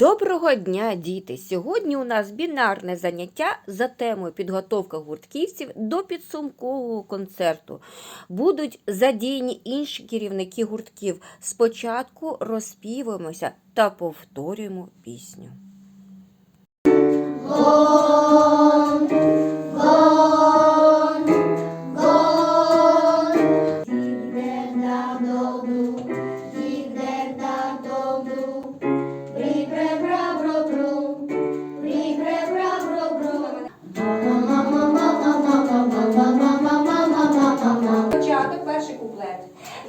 Доброго дня, діти! Сьогодні у нас бінарне заняття за темою підготовка гуртківців до підсумкового концерту. Будуть задіяні інші керівники гуртків. Спочатку розпівуємося та повторюємо пісню.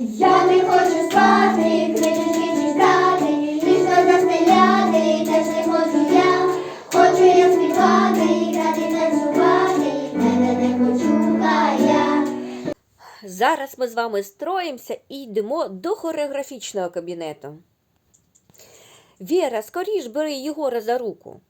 Я не хочу спати, книжечки читати, ліжко застеляти, теж не хочу я. Хочу я співати, грати, танцювати, мене не почуха я. Зараз ми з вами строїмося і йдемо до хореографічного кабінету. Віра, скоріш бери Єгора за руку.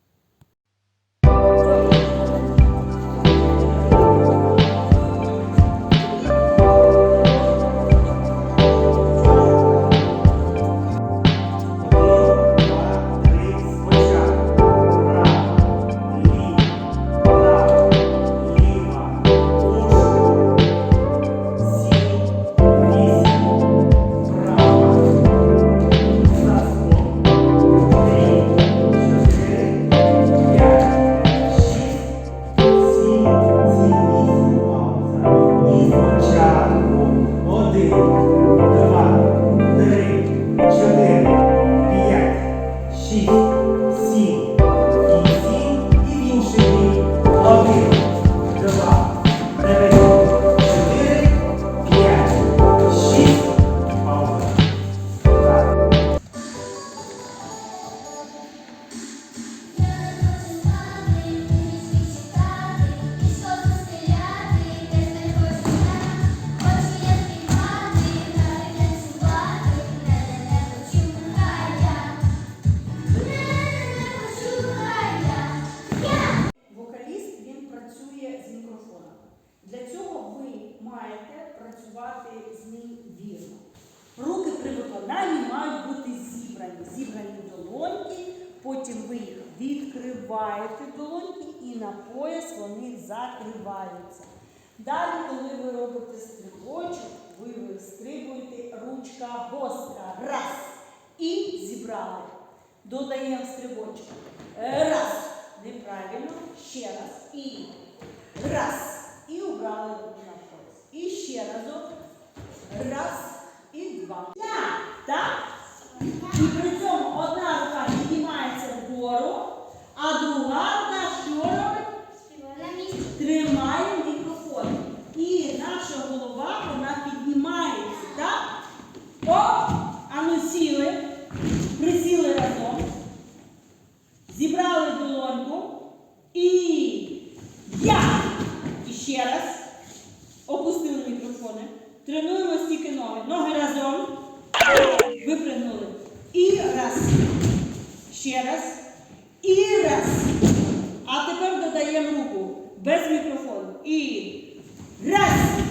see. Працювати з ним вірно. Руки при виконанні мають бути зібрані. Зібрані долоньки, потім ви їх відкриваєте долоньки і на пояс вони закриваються. Далі, коли ви робите стрибочок, ви вистрибуєте ручка гостра. Раз. І зібрали. Додаємо стрибочок. Раз. Неправильно. Ще раз. І раз. І убрали руку на пояс. І ще разок. Раз. І два. Так. Так? І при цьому одна рука піднімається вгору, а друга рука що робить? Тримає мікрофон. І наша голова вона піднімається. Так? Оп! Ану сіли. Присіли разом. Зібрали долоньку. І я. І ще раз. Опустили мікрофони. Тренуємо стільки ноги. Ноги разом. Випригнули. І раз. Ще раз. І раз. А тепер додаємо руку без мікрофону. І раз.